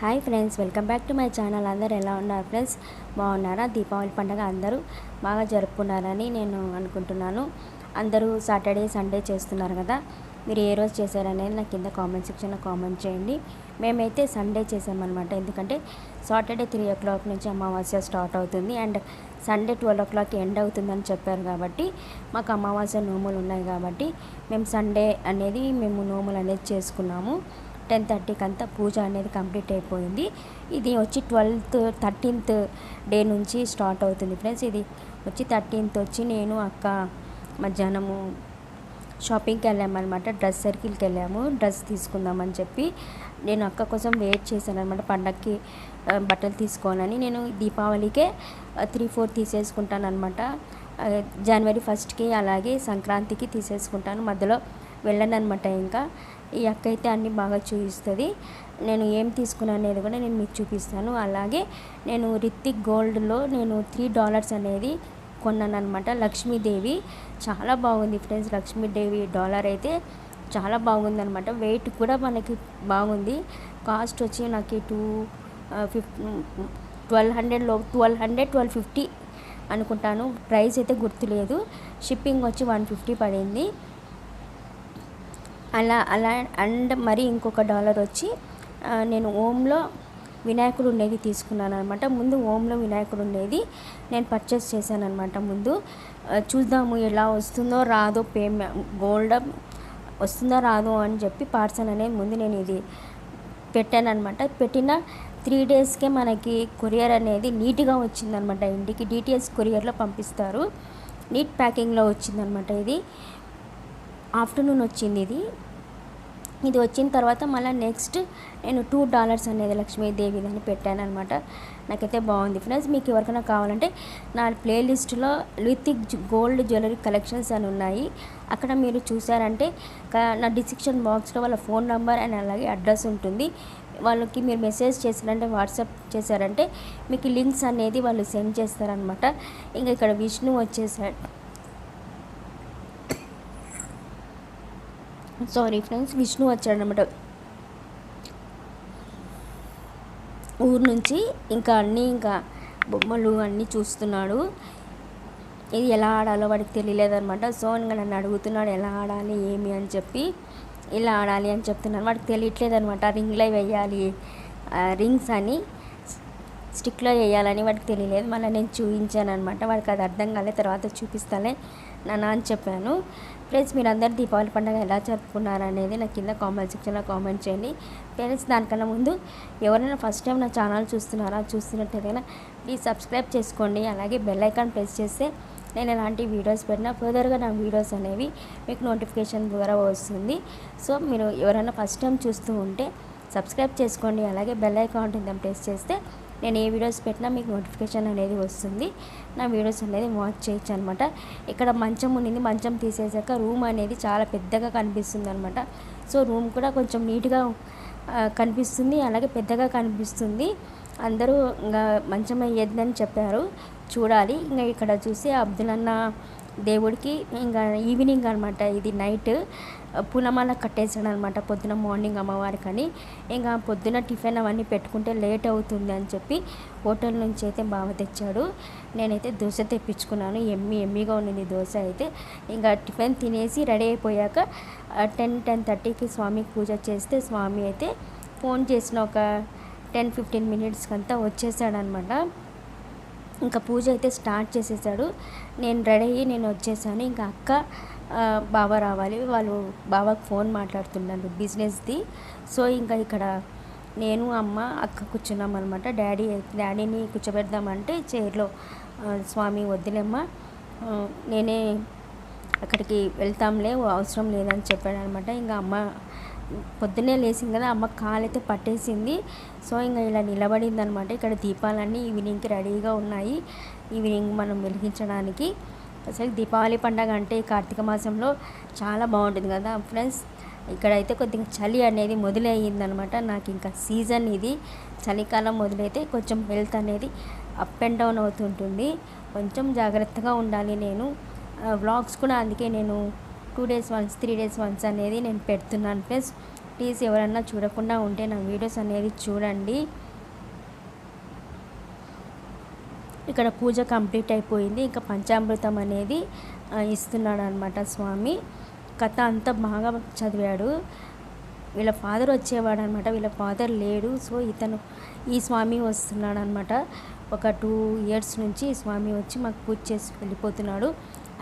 Hi friends welcome back to my channel. అందరు ఎలా ఉన్నారు ఫ్రెండ్స్? బాగున్నారా? దీపావళి పండుగ అందరూ బాగా జరుపుకున్నారని నేను అనుకుంటున్నాను. అందరూ సాటర్డే సండే చేస్తున్నారు కదా. మీరు ఏ రోజు చేశారనేది నాకు కింద కామెంట్ సెక్షన్లో కామెంట్ చేయండి. మేమైతే సండే చేసామన్నమాట ఎందుకంటే సాటర్డే త్రీ ఓ క్లాక్ నుంచి అమావాస్య స్టార్ట్ అవుతుంది. And Sunday twelve o'clock end అవుతుందని చెప్పారు కాబట్టి మాకు అమావాస్య నోములు ఉన్నాయి కాబట్టి మేము సండే అనేది మేము నోములు అనేది చేసుకున్నాము. టెన్ థర్టీకి అంతా పూజ అనేది కంప్లీట్ అయిపోయింది. ఇది వచ్చి ట్వెల్త్ థర్టీన్త్ డే నుంచి స్టార్ట్ అవుతుంది ఫ్రెండ్స్. ఇది వచ్చి థర్టీన్త్ వచ్చి నేను అక్క మధ్యాహ్నము షాపింగ్కి వెళ్ళామన్నమాట డ్రెస్ సర్కిల్కి వెళ్ళాము డ్రెస్ తీసుకుందామని చెప్పి నేను అక్క కోసం వెయిట్ చేశాను అనమాట పండగకి బట్టలు తీసుకోవాలని. నేను దీపావళికే త్రీ ఫోర్ తీసేసుకుంటాను అనమాట జనవరి ఫస్ట్కి అలాగే సంక్రాంతికి తీసేసుకుంటాను. మధ్యలో వెళ్ళను అనమాట ఇంకా. ఈ అక్క అయితే అన్నీ బాగా చూపిస్తుంది. నేను ఏం తీసుకున్నాను అనేది కూడా నేను మీకు చూపిస్తాను. అలాగే నేను రిత్తిక్ గోల్డ్లో నేను త్రీ డాలర్స్ అనేది కొన్నాను అనమాట లక్ష్మీదేవి చాలా బాగుంది ఫ్రెండ్స్. లక్ష్మీదేవి డాలర్ అయితే చాలా బాగుంది అనమాట వెయిట్ కూడా మనకి బాగుంది. కాస్ట్ వచ్చి నాకు టూ ఫిఫ్ ట్వెల్వ్ హండ్రెడ్లో ట్వెల్వ్ హండ్రెడ్ ట్వెల్వ్ ఫిఫ్టీ అనుకుంటాను. ప్రైస్ అయితే గుర్తులేదు. షిప్పింగ్ వచ్చి వన్ ఫిఫ్టీ పడింది. అలా అలా అండ్ మరి ఇంకొక డాలర్ వచ్చి నేను ఓంలో వినాయకుడు ఉండేది తీసుకున్నాను అనమాట ముందు ఓంలో వినాయకుడు ఉండేది నేను పర్చేస్ చేశాను అనమాట ముందు చూద్దాము ఎలా వస్తుందో రాదో పేమె గోల్డ్ వస్తుందో రాదో అని చెప్పి పార్సల్ అనేది ముందు నేను ఇది పెట్టాను అనమాట పెట్టిన త్రీ డేస్కే మనకి కొరియర్ అనేది నీట్గా వచ్చిందనమాట. ఇంటికి డిటిఎస్ కొరియర్లో పంపిస్తారు. నీట్ ప్యాకింగ్లో వచ్చిందనమాట ఇది. ఆఫ్టర్నూన్ వచ్చింది ఇది. ఇది వచ్చిన తర్వాత మళ్ళీ నెక్స్ట్ నేను టూ డాలర్స్ అనేది లక్ష్మీదేవి అని పెట్టాను అనమాట నాకైతే బాగుంది. ఫ్రెండ్స్ మీకు ఎవరికైనా కావాలంటే నా ప్లేలిస్ట్లో లిథిక్ గోల్డ్ జ్యువెలరీ కలెక్షన్స్ అని ఉన్నాయి. అక్కడ మీరు చూసారంటే నా డిస్క్రిప్షన్ బాక్స్లో వాళ్ళ ఫోన్ నెంబర్ అండ్ అలాగే అడ్రస్ ఉంటుంది. వాళ్ళకి మీరు మెసేజ్ చేశారంటే వాట్సాప్ చేశారంటే మీకు లింక్స్ అనేది వాళ్ళు సెండ్ చేస్తారనమాట ఇంకా ఇక్కడ విష్ణు వచ్చేసాడు సారీ ఫ్రెండ్స్ విష్ణు వచ్చాడనమాట. ఊరు నుంచి ఇంకా అన్నీ ఇంకా బొమ్మలు అన్నీ చూస్తున్నాడు. ఇది ఎలా ఆడాలో వాడికి తెలియలేదనమాట. సో ఇంకా నన్ను అడుగుతున్నాడు ఎలా ఆడాలి ఏమి అని చెప్పి ఇలా ఆడాలి అని చెప్తున్నాను వాడికి తెలియట్లేదు అనమాట రింగ్లో వేయాలి రింగ్స్ అని స్టిక్లో వేయాలని వాడికి తెలియలేదు. మళ్ళీ నేను చూపించాను అనమాట వాడికి అది అర్థం కాలేదు తర్వాత చూపిస్తాలే నాన్న అని చెప్పాను. ఫ్రెండ్స్ మీరందరూ దీపావళి పండుగ ఎలా జరుపుకున్నారు అనేది నాకు కింద కామెంట్ సెక్షన్లో కామెంట్ చేయండి. ఫ్రెండ్స్ దానికన్నా ముందు ఎవరైనా ఫస్ట్ టైం నా ఛానల్ చూస్తున్నారా చూస్తున్నట్టయితే ప్లీజ్ సబ్స్క్రైబ్ చేసుకోండి. అలాగే బెల్ ఐకాన్ ప్రెస్ చేస్తే నేను ఎలాంటి వీడియోస్ పెట్టినా ఫర్దర్గా నా వీడియోస్ అనేవి మీకు నోటిఫికేషన్ ద్వారా వస్తుంది. సో మీరు ఎవరైనా ఫస్ట్ టైం చూస్తూ ఉంటే సబ్స్క్రైబ్ చేసుకోండి. అలాగే బెల్ ఐకాన్ ఉంటుంది ప్రెస్ చేస్తే నేను ఏ వీడియోస్ పెట్టినా మీకు నోటిఫికేషన్ అనేది వస్తుంది. నా వీడియోస్ అనేది వాచ్ చేయొచ్చు అనమాట ఇక్కడ మంచం ఉండింది మంచం తీసేసాక రూమ్ అనేది చాలా పెద్దగా కనిపిస్తుంది అనమాట సో రూమ్ కూడా కొంచెం నీట్గా కనిపిస్తుంది అలాగే పెద్దగా కనిపిస్తుంది. అందరూ ఇంకా మంచం అయ్యేదని చెప్పారు. చూడాలి. ఇంకా ఇక్కడ చూసి అబ్దుల్ అన్న దేవుడికి ఇంకా ఈవినింగ్ అనమాట ఇది నైట్ పూలమాల కట్టేసాడు అనమాట పొద్దున మార్నింగ్ అమ్మవారికి అని ఇంకా పొద్దున టిఫిన్ అవన్నీ పెట్టుకుంటే లేట్ అవుతుంది అని చెప్పి హోటల్ నుంచి అయితే బావ తెచ్చాడు. నేనైతే దోశ తెప్పించుకున్నాను. ఎమ్మి ఎమ్మిగా ఉండింది దోశ అయితే. ఇంకా టిఫిన్ తినేసి రెడీ అయిపోయాక టెన్ టెన్ థర్టీకి స్వామికి పూజ చేస్తే స్వామి అయితే ఫోన్ చేసిన ఒక టెన్ ఫిఫ్టీన్ మినిట్స్కి అంతా వచ్చేసాడనమాట ఇంకా పూజ అయితే స్టార్ట్ చేసేసాడు. నేను రెడీ అయ్యి నేను వచ్చేసాను. ఇంకా అక్క బావ రావాలి. వాళ్ళు బావకు ఫోన్ మాట్లాడుతున్నారు బిజినెస్ది. సో ఇంకా ఇక్కడ నేను అమ్మ అక్క కూర్చున్నాం అనమాట డాడీ డాడీని కూర్చోబెడదామంటే చైర్లో స్వామి వద్దులేమ్మ. నేనే అక్కడికి వెళ్తాంలే అవసరం లేదని చెప్పాడు అనమాట ఇంకా అమ్మ పొద్దున్నే లేచింది కదా అమ్మ కాలైతే పట్టేసింది. సో ఇంకా ఇలా నిలబడింది అనమాట ఇక్కడ దీపాలన్నీ ఈవినింగ్కి రెడీగా ఉన్నాయి. ఈవినింగ్ మనం వెలిగించడానికి. అసలు దీపావళి పండగ అంటే కార్తీక మాసంలో చాలా బాగుంటుంది కదా ఫ్రెండ్స్. ఇక్కడైతే కొద్దిగా చలి అనేది మొదలయ్యిందనమాట. నాకు ఇంకా సీజన్ ఇది. చలికాలం మొదలైతే కొంచెం హెల్త్ అనేది అప్ అండ్ డౌన్ అవుతుంటుంది. కొంచెం జాగ్రత్తగా ఉండాలి నేను. వ్లాగ్స్ కూడా అందుకే నేను two days once three days once అనేది నేను పెడుతున్నాను ప్లస్ ప్లీజ్ ఎవరన్నా చూడకుండా ఉంటే నా వీడియోస్ అనేది చూడండి. ఇక్కడ పూజ కంప్లీట్ అయిపోయింది. ఇంకా పంచామృతం అనేది ఇస్తున్నాడు అనమాట స్వామి. కథ అంతా బాగా చదివాడు. వీళ్ళ ఫాదర్ వచ్చేవాడు అనమాట వీళ్ళ ఫాదర్ లేడు. సో ఇతను ఈ స్వామి వస్తున్నాడు అనమాట ఒక టూ ఇయర్స్ నుంచి ఈ స్వామి వచ్చి మాకు పూజ చేసి వెళ్ళిపోతున్నాడు.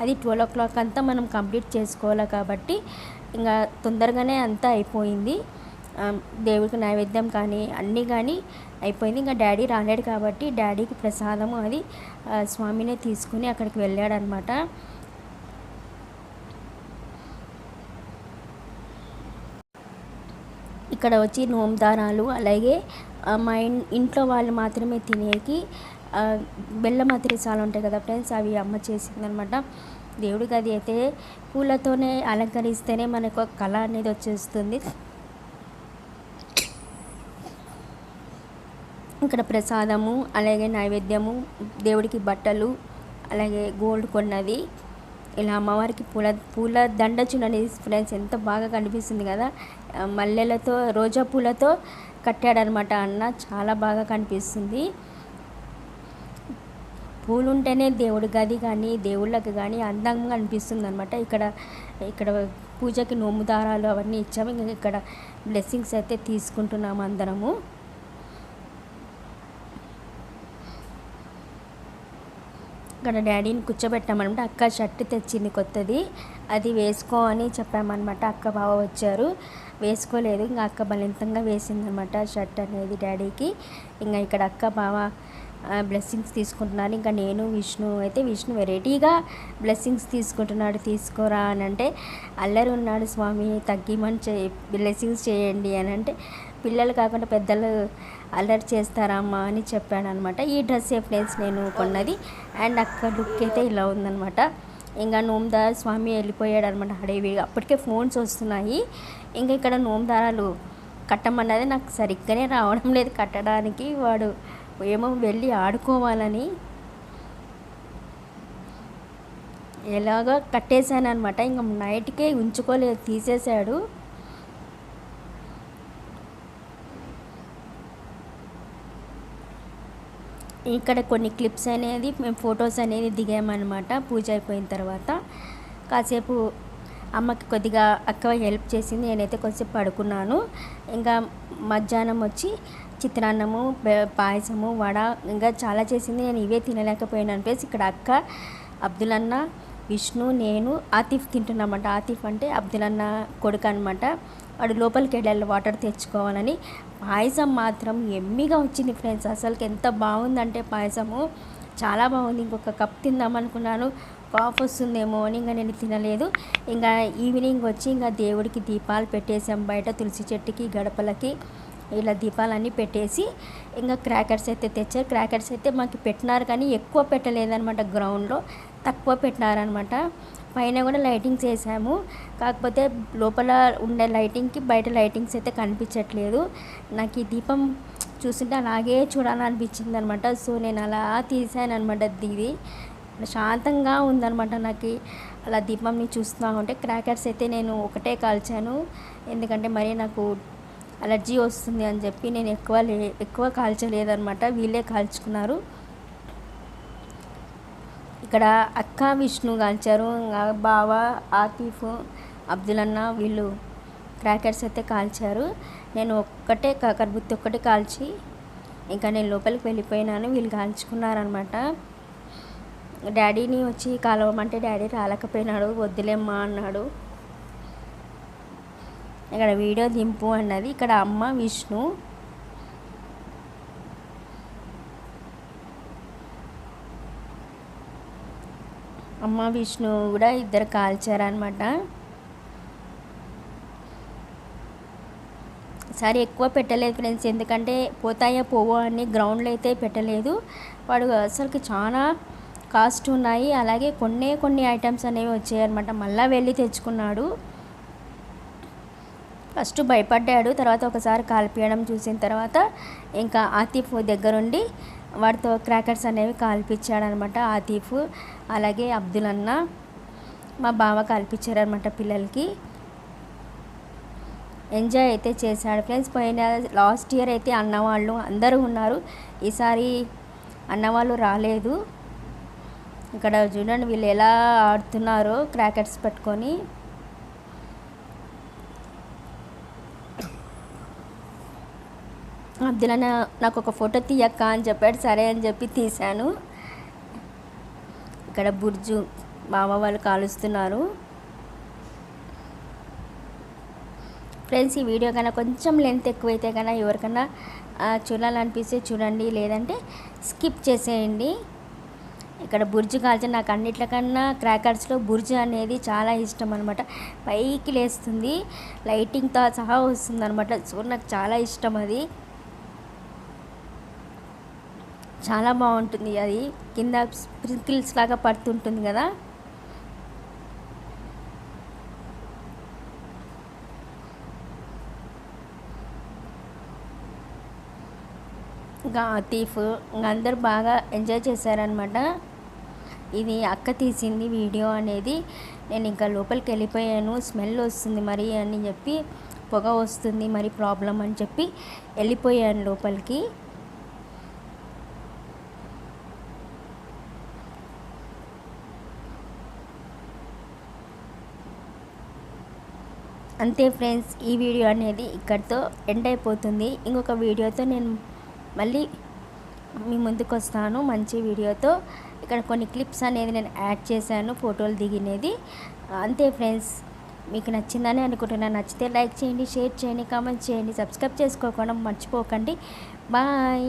అది ట్వెల్వ్ ఓ క్లాక్ అంతా మనం కంప్లీట్ చేసుకోవాలి కాబట్టి ఇంకా తొందరగానే అంతా అయిపోయింది. దేవుడికి నైవేద్యం కానీ అన్నీ కానీ అయిపోయింది. ఇంకా డాడీ రాలేడు కాబట్టి డాడీకి ప్రసాదము అది స్వామినే తీసుకుని అక్కడికి వెళ్ళాడనమాట. ఇక్కడ వచ్చి నోమదానాలు అలాగే మా ఇంట్లో వాళ్ళు మాత్రమే తినేకి బెల్లం అతిరిసాలు ఉంటాయి కదా ఫ్రెండ్స్ అవి అమ్మ చేసిందనమాట దేవుడికి అది అయితే పూలతోనే అలంకరిస్తేనే మనకు ఒక కళ అనేది వచ్చేస్తుంది. ఇక్కడ ప్రసాదము అలాగే నైవేద్యము దేవుడికి బట్టలు అలాగే గోల్డ్ కొన్నది. ఇలా అమ్మవారికి పూల పూల దండ చూడండి ఫ్రెండ్స్ ఎంత బాగా కనిపిస్తుంది కదా. మల్లెలతో రోజా పూలతో కట్టాడనమాట అన్న చాలా బాగా కనిపిస్తుంది. పూలు ఉంటేనే దేవుడి గది కానీ దేవుళ్ళకి కానీ అందంగా అనిపిస్తుంది అనమాట ఇక్కడ ఇక్కడ పూజకి నోము దారాలు అవన్నీ ఇచ్చాము. ఇంకా ఇక్కడ బ్లెస్సింగ్స్ అయితే తీసుకుంటున్నాము అందరము. ఇక్కడ డాడీని కూర్చోబెట్టామన్నమాట. అక్క షర్ట్ తెచ్చింది కొత్తది. అది వేసుకో అని చెప్పామన్నమాట. అక్క బావ వచ్చారు. వేసుకోలేదు. ఇంకా అక్క బలింతంగా వేసిందనమాట షర్ట్ అనేది డాడీకి. ఇంకా ఇక్కడ అక్క బావ బ్లెస్సింగ్స్ తీసుకుంటున్నాను. ఇంకా నేను విష్ణు అయితే విష్ణు వెరైటీగా బ్లెస్సింగ్స్ తీసుకుంటున్నాడు. తీసుకోరా అని అంటే అల్లరి ఉన్నాడు స్వామి తగ్గిమని చే బ్లెస్సింగ్స్ చేయండి అని అంటే పిల్లలు కాకుండా పెద్దలు అల్లరి చేస్తారమ్మా అని చెప్పాను అనమాట ఈ డ్రెస్ ఫ్రెండ్స్ నేను కొన్నది. అండ్ అక్కడ లుక్ అయితే ఇలా ఉందనమాట. ఇంకా నోమదార స్వామి వెళ్ళిపోయాడు అనమాట హడేవిడిగా అప్పటికే ఫోన్స్ వస్తున్నాయి. ఇంకా ఇక్కడ నోమదారాలు కట్టమన్నది నాకు సరిగ్గానే రావడం లేదు కట్టడానికి. వాడు ఏమో వెళ్ళి ఆడుకోవాలని ఎలాగో కట్టేశాను అనమాట ఇంకా నైట్కే ఉంచుకోలేదు తీసేశాడు. ఇక్కడ కొన్ని క్లిప్స్ అనేది మేము ఫొటోస్ అనేది దిగామన్నమాట పూజ అయిపోయిన తర్వాత. కాసేపు అమ్మకి కొద్దిగా అక్క హెల్ప్ చేసింది నేనైతే కొద్దిసేపు పడుకున్నాను. ఇంకా మధ్యాహ్నం వచ్చి చిత్రాన్నము పాయసము వడ ఇంకా చాలా చేసింది. నేను ఇవే తినలేకపోయాను అనిపేసి ఇక్కడ అక్క అబ్దుల్ అన్న విష్ణు నేను ఆతిఫ్ తింటున్నామంట. ఆతిఫ్ అంటే అబ్దుల్ అన్న కొడుకు అనమాట వాడు లోపలికి వెళ్ళాలి వాటర్ తెచ్చుకోవాలని. పాయసం మాత్రం ఎమ్మిగా వచ్చింది ఫ్రెండ్స్. అసలుకి ఎంత బాగుందంటే పాయసము. చాలా బాగుంది. ఇంకొక కప్ తిందామనుకున్నాను కాఫ్ వస్తుందేమో అని ఇంకా నేను తినలేదు. ఇంకా ఈవినింగ్ వచ్చి ఇంకా దేవుడికి దీపాలు పెట్టేసాం బయట తులసి చెట్టుకి గడపలకి. ఇలా దీపాలన్నీ పెట్టేసి ఇంకా క్రాకర్స్ అయితే తెచ్చారు. క్రాకర్స్ అయితే మాకు పెట్టినారు కానీ ఎక్కువ పెట్టలేదనమాట గ్రౌండ్లో తక్కువ పెట్టినారనమాట పైన కూడా లైటింగ్స్ వేసాము. కాకపోతే లోపల ఉండే లైటింగ్కి బయట లైటింగ్స్ అయితే కనిపించట్లేదు. నాకు ఈ దీపం చూస్తుంటే అలాగే చూడాలనిపించింది అనమాట సో నేను అలా తీసాను అనమాట ఇది శాంతంగా ఉందనమాట నాకు. అలా దీపంని చూస్తూ ఉంటే క్రాకర్స్ అయితే నేను ఒకటే కాల్చాను. ఎందుకంటే మరి నాకు అలర్జీ వస్తుంది అని చెప్పి నేను ఎక్కువ లే ఎక్కువ కాల్చలేదనమాట వీళ్ళే కాల్చుకున్నారు. ఇక్కడ అక్క విష్ణు కాల్చారు. ఇంకా బావ ఆతిఫ్ అబ్దుల్ అన్న వీళ్ళు క్రాకర్స్ అయితే కాల్చారు. నేను ఒక్కటే కర్బుత్తి ఒక్కటే కాల్చి ఇంకా నేను లోపలికి వెళ్ళిపోయినాను. వీళ్ళు కాల్చుకున్నారనమాట డాడీని వచ్చి కలవమంటే డాడీ రాలేకపోయినాడు. వద్దులేమ్మా అన్నాడు. ఇక్కడ వీడియో దింపు అన్నది ఇక్కడ అమ్మ విష్ణు. అమ్మ విష్ణు కూడా ఇద్దరు కాల్చారనమాట సరే ఎక్కువ పెట్టలేదు ఫ్రెండ్స్. ఎందుకంటే పోతాయా పోవో అని గ్రౌండ్లో అయితే పెట్టలేదు. వాడు అసలుకి చాలా కాస్ట్ ఉన్నాయి. అలాగే కొన్ని కొన్ని ఐటమ్స్ అనేవి వచ్చాయి అనమాట మళ్ళీ వెళ్ళి తెచ్చుకున్నాడు. ఫస్ట్ భయపడ్డాడు తర్వాత ఒకసారి కాల్పియడం చూసిన తర్వాత ఇంకా ఆతిఫ్ దగ్గరుండి వాడితో క్రాకర్స్ అనేవి కాల్పించాడనమాట ఆతిఫ్ అలాగే అబ్దుల్ అన్న మా బావ కాల్పించారనమాట పిల్లలకి. ఎంజాయ్ అయితే చేశాడు ఫ్రెండ్స్. పోయిన లాస్ట్ ఇయర్ అయితే అన్నవాళ్ళు అందరూ ఉన్నారు. ఈసారి అన్నవాళ్ళు రాలేదు. ఇక్కడ చూడండి వీళ్ళు ఎలా ఆడుతున్నారో క్రాకర్స్ పెట్టుకొని. అబ్దుల్లా నాకు ఒక ఫోటో తీయక్క అని చెప్పాడు. సరే అని చెప్పి తీశాను. ఇక్కడ బుర్జు బావ వాళ్ళు కాలుస్తున్నారు. ఫ్రెండ్స్ ఈ వీడియో కన్నా కొంచెం లెంత్ ఎక్కువైతే కన్నా ఎవరికన్నా చూడాలనిపిస్తే చూడండి. లేదంటే స్కిప్ చేసేయండి. ఇక్కడ బుర్జు కాల్చి నాకు అన్నిట్లకన్నా క్రాకర్స్లో బుర్జు అనేది చాలా ఇష్టం అనమాట పైకి లేస్తుంది. లైటింగ్తో సహా వస్తుంది అనమాట సో నాకు చాలా ఇష్టం అది. చాలా బాగుంటుంది. అది కింద స్ప్రింకిల్స్ లాగా పడుతుంటుంది కదా. ఇంకా ఆతీఫ్ ఇంకా అందరు బాగా ఎంజాయ్ చేశారనమాట ఇది అక్క తీసింది వీడియో అనేది. నేను ఇంకా లోపలికి వెళ్ళిపోయాను. స్మెల్ వస్తుంది మరి అని చెప్పి పొగ వస్తుంది మరి ప్రాబ్లం అని చెప్పి వెళ్ళిపోయాను లోపలికి. అంతే ఫ్రెండ్స్ ఈ వీడియో అనేది ఇక్కడితో ఎండ్ అయిపోతుంది. ఇంకొక వీడియోతో నేను మళ్ళీ మీ ముందుకు వస్తాను. మంచి వీడియోతో. ఇక్కడ కొన్ని క్లిప్స్ అనేది నేను యాడ్ చేశాను ఫోటోలు దిగినది. అంతే ఫ్రెండ్స్ మీకు నచ్చిందని అనుకుంటున్నాను నచ్చితే లైక్ చేయండి షేర్ చేయండి కామెంట్ చేయండి. సబ్స్క్రైబ్ చేసుకోకుండా మర్చిపోకండి. బాయ్.